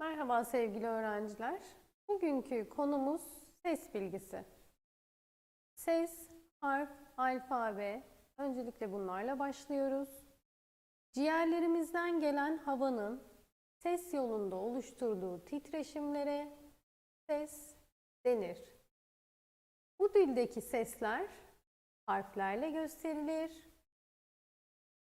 Merhaba sevgili öğrenciler. Bugünkü konumuz ses bilgisi. Ses, harf, alfabe. Öncelikle bunlarla başlıyoruz. Ciğerlerimizden gelen havanın ses yolunda oluşturduğu titreşimlere ses denir. Bu dildeki sesler harflerle gösterilir.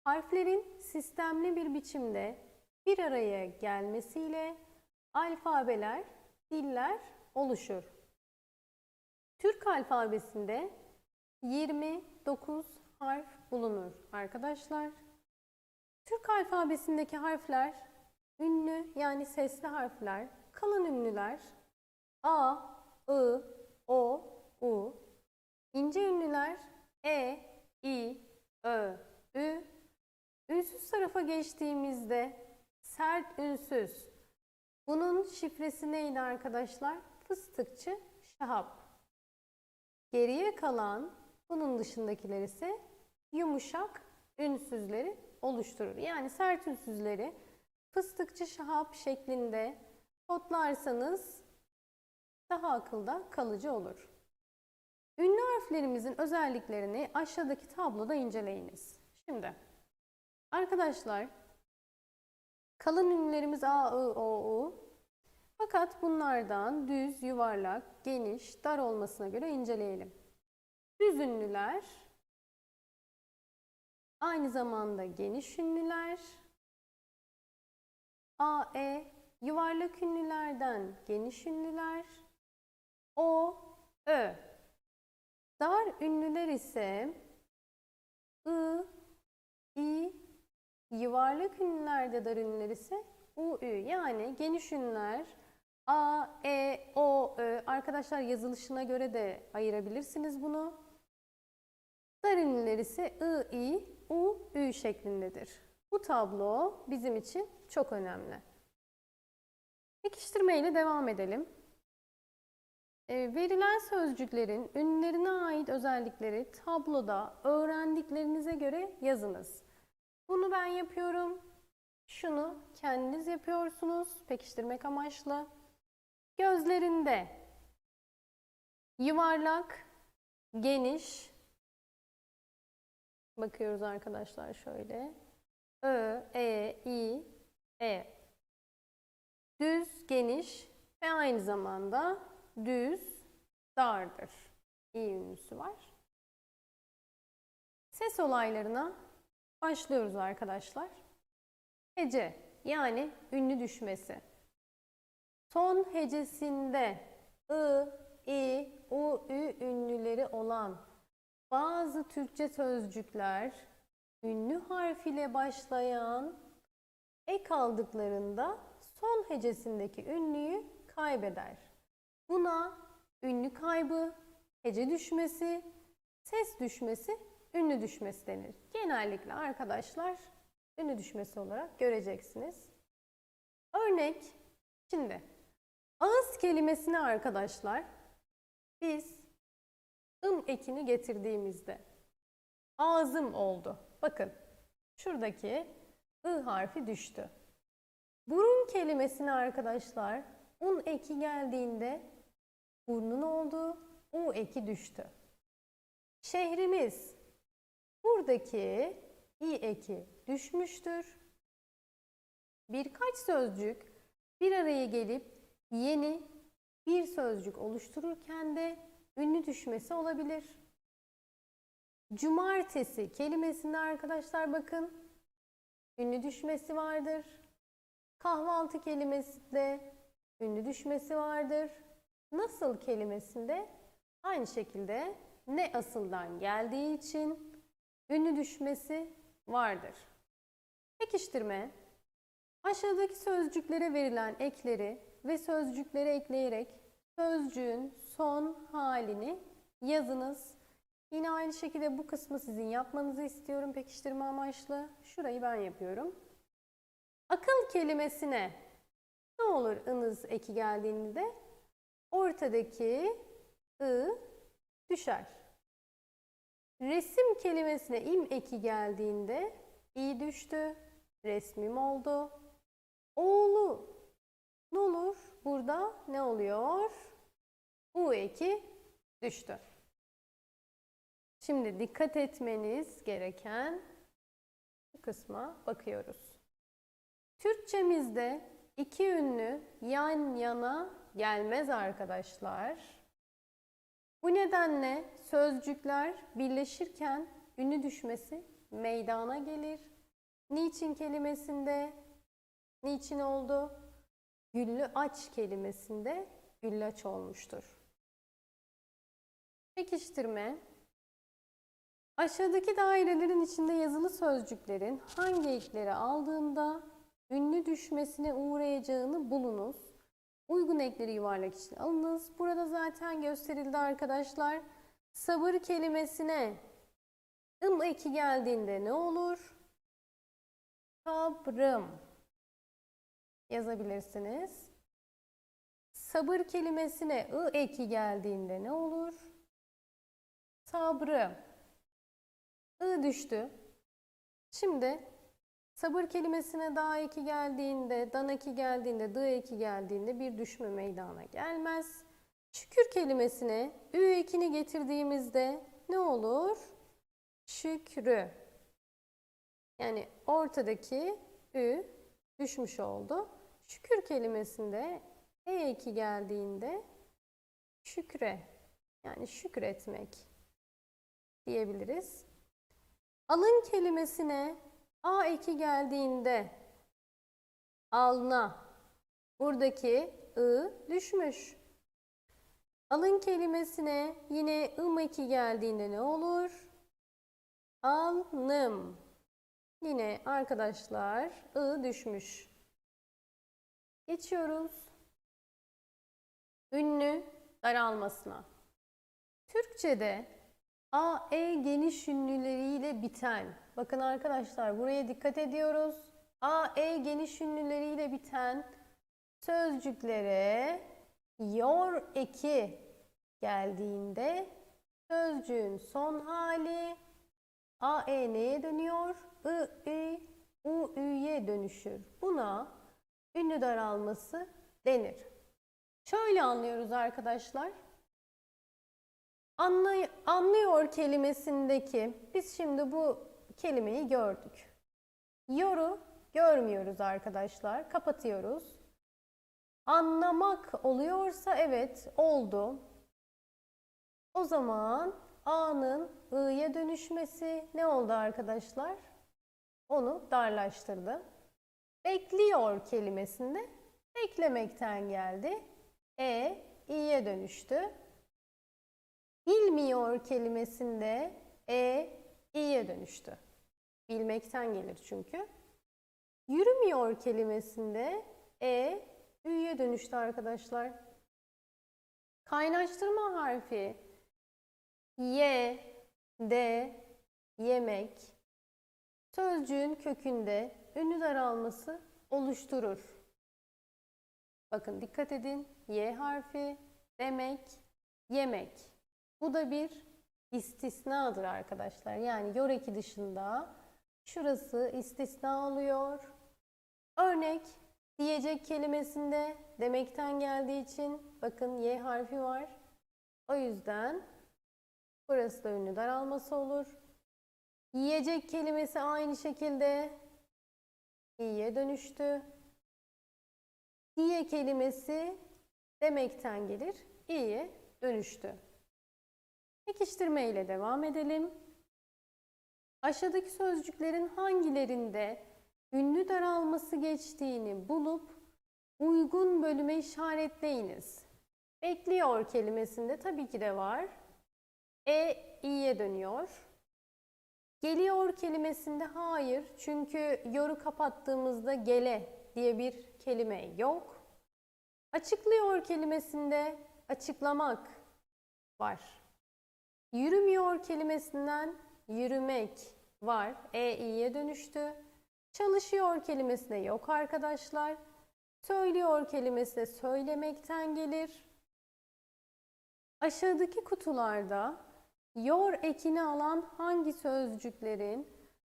Harflerin sistemli bir biçimde bir araya gelmesiyle alfabeler, diller oluşur. Türk alfabesinde 29 harf bulunur arkadaşlar. Türk alfabesindeki harfler ünlü yani sesli harfler, kalın ünlüler A, I, O, U, ince ünlüler E, I, Ö, Ü, ünsüz tarafa geçtiğimizde sert ünsüz. Bunun şifresi neydi arkadaşlar? Fıstıkçı Şahap. Geriye kalan bunun dışındakiler ise yumuşak ünsüzleri oluşturur. Yani sert ünsüzleri fıstıkçı Şahap şeklinde kodlarsanız daha akılda kalıcı olur. Ünlü harflerimizin özelliklerini aşağıdaki tabloda inceleyiniz. Şimdi arkadaşlar kalın ünlülerimiz A, I, O, U. Fakat bunlardan düz, yuvarlak, geniş, dar olmasına göre inceleyelim. Düz ünlüler aynı zamanda geniş ünlüler. A, E yuvarlak ünlülerden geniş ünlüler. O, Ö. Dar ünlüler ise I, İ, yuvarlak ünlülerde dar ünlüler ise U, Ü. Yani geniş ünlüler A, E, O, Ö. Arkadaşlar yazılışına göre de ayırabilirsiniz bunu. Dar ünlüler ise I, İ, U, Ü şeklindedir. Bu tablo bizim için çok önemli. Pekiştirme ile devam edelim. E, verilen sözcüklerin ünlerine ait özellikleri tabloda öğrendiklerinize göre yazınız. Bunu ben yapıyorum. Şunu kendiniz yapıyorsunuz pekiştirmek amaçlı. Gözlerinde yuvarlak, geniş bakıyoruz arkadaşlar şöyle. Ö, E, İ, E. Düz, geniş ve aynı zamanda düz, dardır. İ ünlüsü var. Ses olaylarına başlıyoruz arkadaşlar. Hece yani ünlü düşmesi. Son hecesinde ı, i, u, ü ünlüleri olan bazı Türkçe sözcükler ünlü harf ile başlayan ek aldıklarında son hecesindeki ünlüyü kaybeder. Buna ünlü kaybı, hece düşmesi, ses düşmesi, ünlü düşmesi denir. Genellikle arkadaşlar ünlü düşmesi olarak göreceksiniz. Örnek şimdi ağız kelimesine arkadaşlar biz ım ekini getirdiğimizde ağzım oldu. Bakın şuradaki ı harfi düştü. Burun kelimesine arkadaşlar un eki geldiğinde burnun oldu, u eki düştü. Şehrimiz buradaki i eki düşmüştür. Birkaç sözcük bir araya gelip yeni bir sözcük oluştururken de ünlü düşmesi olabilir. Cumartesi kelimesinde arkadaşlar bakın ünlü düşmesi vardır. Kahvaltı kelimesinde ünlü düşmesi vardır. Nasıl kelimesinde aynı şekilde ne asıldan geldiği için ünlü düşmesi vardır. Pekiştirme aşağıdaki sözcüklere verilen ekleri ve sözcükleri ekleyerek sözcüğün son halini yazınız. Yine aynı şekilde bu kısmı sizin yapmanızı istiyorum pekiştirme amaçlı. Şurayı ben yapıyorum. Akıl kelimesine ne olur ınız eki geldiğinde? Ortadaki ı düşer. Resim kelimesine im eki geldiğinde i düştü. Resmim oldu. Oğlu ne oluyor? U eki düştü. Şimdi dikkat etmeniz gereken bu kısma bakıyoruz. Türkçemizde iki ünlü yan yana gelmez arkadaşlar. Bu nedenle sözcükler birleşirken ünlü düşmesi meydana gelir. Niçin kelimesinde niçin oldu? Güllü aç kelimesinde güllaç olmuştur. Pekiştirme Aşağıdaki dairelerin içinde yazılı sözcüklerin hangi ekleri aldığında ünlü düşmesine uğrayacağını bulunuz. Uygun ekleri yuvarlak için alınız. Burada zaten gösterildi arkadaşlar. Sabır kelimesine ım eki geldiğinde ne olur? Sabrım yazabilirsiniz. Sabır kelimesine ı eki geldiğinde ne olur? Sabrı. I düştü. Şimdi sabır kelimesine da eki geldiğinde, dan eki geldiğinde, dı eki geldiğinde bir düşme meydana gelmez. Şükür kelimesine ü ekini getirdiğimizde ne olur? Şükrü. Yani ortadaki ü düşmüş oldu. Şükür kelimesinde e eki geldiğinde şükre yani şükretmek diyebiliriz. Alın kelimesine a eki geldiğinde alna buradaki ı düşmüş. Alın kelimesine yine ım eki geldiğinde ne olur? Alnım. Yine arkadaşlar ı düşmüş. Geçiyoruz. Ünlü daralmasına. Türkçe'de A, E geniş ünlüleriyle biten. Bakın arkadaşlar buraya dikkat ediyoruz. A, E geniş ünlüleriyle biten sözcüklere yor eki geldiğinde sözcüğün son hali A, E neye dönüyor? I, Ü, U, Ü'ye dönüşür. Buna ünlü daralması denir. Şöyle anlıyoruz arkadaşlar. Anlay anlıyor kelimesindeki, biz şimdi bu kelimeyi gördük. Yoru görmüyoruz arkadaşlar, kapatıyoruz. Anlamak oluyorsa evet oldu. O zaman A'nın I'ye dönüşmesi ne oldu arkadaşlar? Onu darlaştırdı. Bekliyor kelimesinde beklemekten geldi. E, i'ye dönüştü. Bilmiyor kelimesinde e, i'ye dönüştü. Bilmekten gelir çünkü. Yürümüyor kelimesinde e, ü'ye dönüştü arkadaşlar. Kaynaştırma harfi ye, de, yemek sözcüğün kökünde ünlü daralması oluşturur. Bakın dikkat edin. Y harfi demek, yemek. Bu da bir istisnadır arkadaşlar. Yani yor eki dışında şurası istisna oluyor. Örnek diyecek kelimesinde demekten geldiği için bakın Y harfi var. O yüzden burası da ünlü daralması olur. Yiyecek kelimesi aynı şekilde i'ye dönüştü. Diye kelimesi demekten gelir, i'ye dönüştü. Pekiştirme ile devam edelim. Aşağıdaki sözcüklerin hangilerinde ünlü daralması geçtiğini bulup uygun bölüme işaretleyiniz. Bekliyor kelimesinde tabii ki de var. E, i'ye dönüyor. Geliyor kelimesinde hayır. Çünkü yoru kapattığımızda gele diye bir kelime yok. Açıklıyor kelimesinde açıklamak var. Yürümüyor kelimesinden yürümek var. E, i'ye dönüştü. Çalışıyor kelimesinde yok arkadaşlar. Söylüyor kelimesi de söylemekten gelir. Aşağıdaki kutularda yor ekini alan hangi sözcüklerin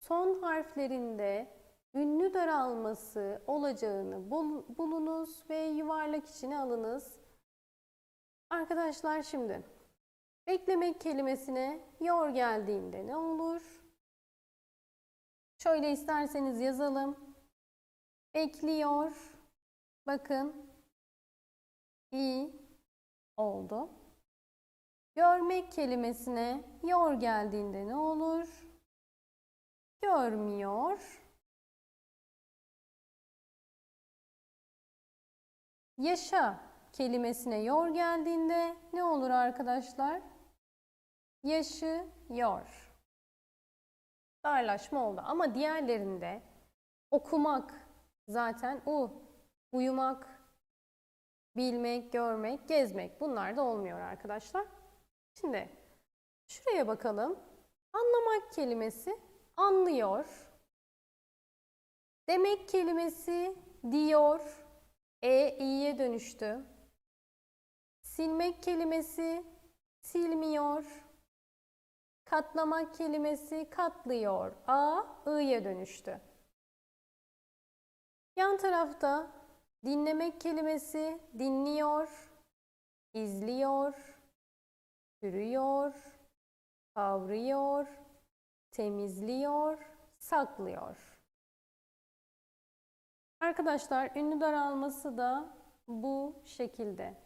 son harflerinde ünlü daralması olacağını bul bulunuz ve yuvarlak içine alınız. Arkadaşlar şimdi beklemek kelimesine yor geldiğinde ne olur? Şöyle isterseniz yazalım. Bekliyor. Bakın. i oldu. Görmek kelimesine yor geldiğinde ne olur? Görmüyor. Yaşa kelimesine yor geldiğinde ne olur arkadaşlar? Yaşıyor. Darlaşma oldu ama diğerlerinde okumak zaten u, uyumak, bilmek, görmek, gezmek bunlar da olmuyor arkadaşlar. Şimdi şuraya bakalım. Anlamak kelimesi anlıyor. Demek kelimesi diyor. E i'ye dönüştü. Silmek kelimesi silmiyor. Katlamak kelimesi katlıyor. A i'ye dönüştü. Yan tarafta dinlemek kelimesi dinliyor, izliyor, sürüyor, kavruyor, temizliyor, saklıyor. Arkadaşlar ünlü daralması da bu şekilde.